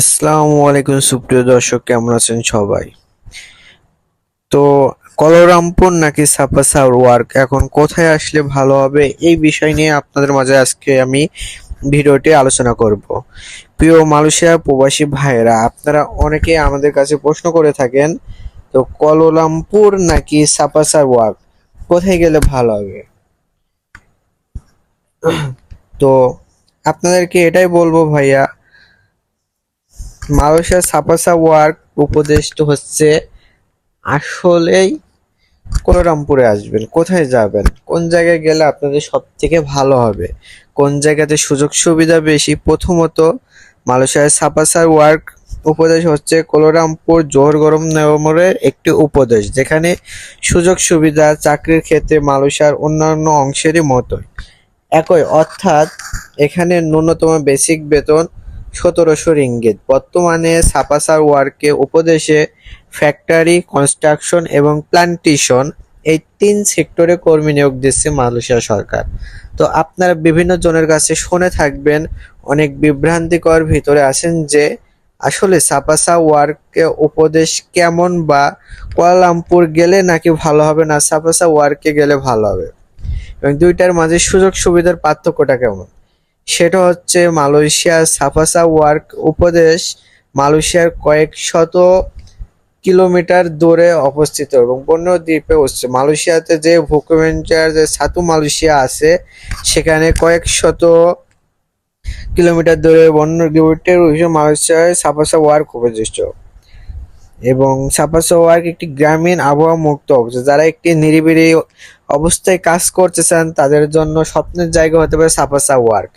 আসসালামু আলাইকুম সুপ্রিয় দর্শক, কেমন আছেন সবাই? তো কলরামপুর নাকি সাপাসার ওয়ার্ক, এখন কোথায় আসলে ভালো হবে এই বিষয় নিয়ে আপনাদের মাঝে আজকে আমি ভিডিওটি আলোচনা করব। প্রিয় মালয়েশিয়া প্রবাসী ভাইয়েরা, আপনারা অনেকে আমাদের কাছে প্রশ্ন করে থাকেন, তো কলরামপুর নাকি সাপাসার ওয়ার্ক, কোথায় গেলে ভালো হবে? তো আপনাদেরকে এটাই বলব ভাইয়া মালয়েশিয়ার সাপাসা ওয়ার্ক উপদেশটা হচ্ছে আসলেই কোলারামপুরে আসবেন, কোথায় যাবেন? কোন জায়গায় গেলে আপনাদের সব থেকে ভালো হবে? কোন জায়গাতে সুযোগ সুবিধা বেশি? প্রথমত মালয়েশিয়ার সাপাসার ওয়ার্ক উপদেশ হচ্ছে কোলারামপুর জোহর গরম নগরের একটি উপদেশ যেখানে সুযোগ সুবিধা, চাকরির ক্ষেত্রে মালয়েশিয়ার অন্যান্য অংশেরই মতোই। একই, অর্থাৎ এখানে ন্যূনতম বেসিক বেতন সতেরোশো রিঙ্গিত। বর্তমানে সাপাসার ওয়ার্কে উপদেশে ফ্যাক্টরি, কনস্ট্রাকশন এবং প্লান্টেশন এই তিন সেক্টরে কর্মী নিয়োগ দিচ্ছে মালয়েশিয়া সরকার। তো আপনারা বিভিন্ন জনের কাছে শুনে থাকবেন, অনেক বিভ্রান্তিকর ভিতরে আছেন যে আসলে সাপাসা ওয়ার্কে উপদেশ কেমন বা কুয়ালালামপুর গেলে নাকি ভালো হবে না, সাপাসা ওয়ার্কে গেলে ভালো হবে? এবং দুইটার মাঝে সুযোগ সুবিধার পার্থক্যটা কেমন? সেটা হচ্ছে মালয়েশিয়ার সাফাসা ওয়ার্ক উপদেশ, মালয়েশিয়ার কয়েক শত কিলোমিটার দূরে অবস্থিত এবং বন্য দ্বীপে হচ্ছে মালয়েশিয়াতে যে ভূকমেন্টার যে সাতু মালয়েশিয়া আছে, সেখানে কয়েক শত কিলোমিটার দূরে বন্য দ্বীপের অংশে মালয়েশিয়ার সাফাসা ওয়ার্ক উপদিষ্ট এবং সাপাসা ওয়ার্ক একটি গ্রামীণ আবহাওয়া মুক্ত অবস্থা। যারা একটি নিরিবিলি অবস্থায় কাজ করতে চান, তাদের জন্য স্বপ্নের জায়গা হতে পারে সাপাসা ওয়ার্ক।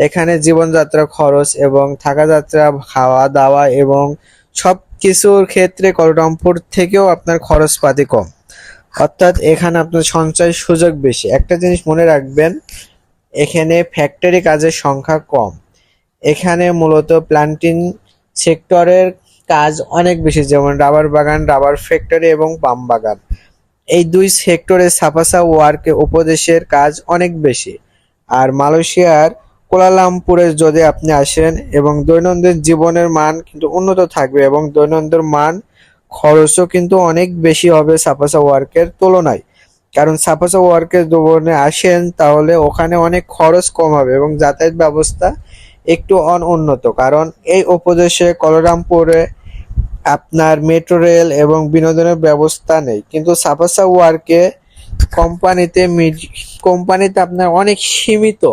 এখানে জীবনযাত্রা খরচ এবং থাকা যাত্রা খাওয়া, দাওয়া এবং সব কিছুর ক্ষেত্রে কলরামপুর থেকেও আপনার খরচপাতি কম। অর্থাৎ এখানে আপনার সঞ্চয় সুযোগ বেশি। একটা জিনিস মনে রাখবেন, এখানে ফ্যাক্টরি কাজের সংখ্যা কম। এখানে মূলত প্লান্টিং সেক্টরের কাজ অনেক বেশি, যেমন রাবার বাগান, রাবার ফ্যাক্টরি এবং পাম বাগান। এই দুই সেক্টরে সাপাসা ওয়ার্কে উপদেশের কাজ অনেক বেশি। আর মালয়েশিয়ার কোলালামপুরে যদি আপনি আসেন এবং দৈনন্দিন জীবনের মান কিন্তু উন্নত থাকবে এবং দৈনন্দিন মান খরচও কিন্তু অনেক বেশি হবে সাপাসা ওয়ার্কের তুলনায়। কারণ সাপাসা ওয়ার্কের জীবনে আসেন তাহলে ওখানে অনেক খরচ কম হবে এবং যাতায়াত ব্যবস্থা একটু অনুন্নত কারণ এই উপদেশে কলরামপুরে আপনার মেট্রো রেল এবং বিনোদনের ব্যবস্থা নেই। কিন্তু সাপাসা ওয়ার্কে কোম্পানিতে কোম্পানিতে আপনার অনেক সীমিত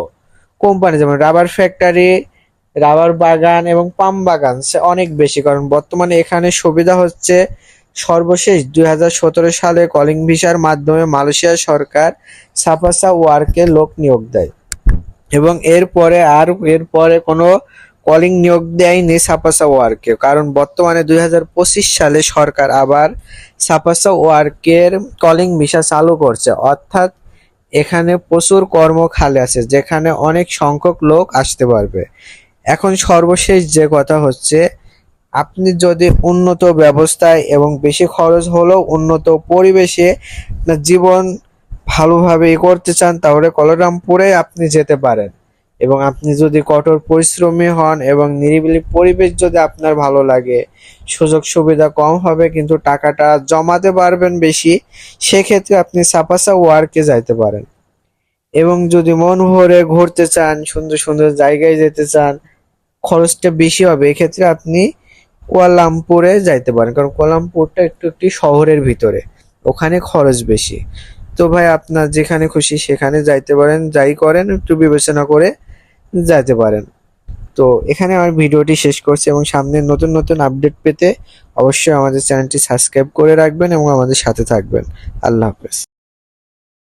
কোম্পানি, যেমন রাবার ফ্যাক্টরি, রাবার বাগান এবং পাম বাগান অনেক বেশি। কারণ বর্তমানে এখানে সুবিধা হচ্ছে সর্বশেষ দু হাজার সতেরো সালে কলিং ভিসার মাধ্যমে মালয়েশিয়া সরকার সাপাসা ওয়ার্কে লোক নিয়োগ দেয়। এবং এরপরে আর এরপরে কোনো কলিং নিয়োগ দেয়নি সাপাসা ওয়ার্কে। কারণ বর্তমানে দুই হাজার পঁচিশ সালে সরকার আবার সাপাসা ওয়ার্কের কলিং ভিসা চালু করছে। অর্থাৎ এখানে প্রচুর কর্ম খালে আছে, যেখানে অনেক সংখ্যক লোক আসতে পারবে। এখন সর্বশেষ যে কথা হচ্ছে, আপনি যদি উন্নত ব্যবস্থায় এবং বেশি খরচ হলেও উন্নত পরিবেশে জীবন ভালোভাবে করতে চান, তাহলে কলরামপুরে আপনি যেতে পারেন। এবং আপনি যদি কঠোর পরিশ্রমী হন এবং নিরিবিলি পরিবেশ যদি আপনার ভালো লাগে, সুযোগ সুবিধা কম হবে, কিন্তু টাকাটা জমাতে পারবেন বেশি, সেক্ষেত্রে আপনি সাপাসা ওয়ার্কে যাইতে পারেন। এবং যদি মন ভরে ঘুরতে চান, সুন্দর সুন্দর জায়গায় যেতে চান, খরচটা বেশি হবে, এক্ষেত্রে আপনি কুয়ালামপুরে যাইতে পারেন। কারণ কুয়ালামপুরটা একটু একটি শহরের ভিতরে, ওখানে খরচ বেশি। তো ভাই, আপনার যেখানে খুশি সেখানে যাইতে পারেন, যাই করেন, একটু বিবেচনা করে যেতে পারেন। তো এখানে আমার ভিডিওটি শেষ করছি এবং সামনে নতুন নতুন আপডেট পেতে অবশ্যই আমাদের চ্যানেলটি সাবস্ক্রাইব করে রাখবেন এবং আমাদের সাথে থাকবেন। আল্লাহ হাফেজ।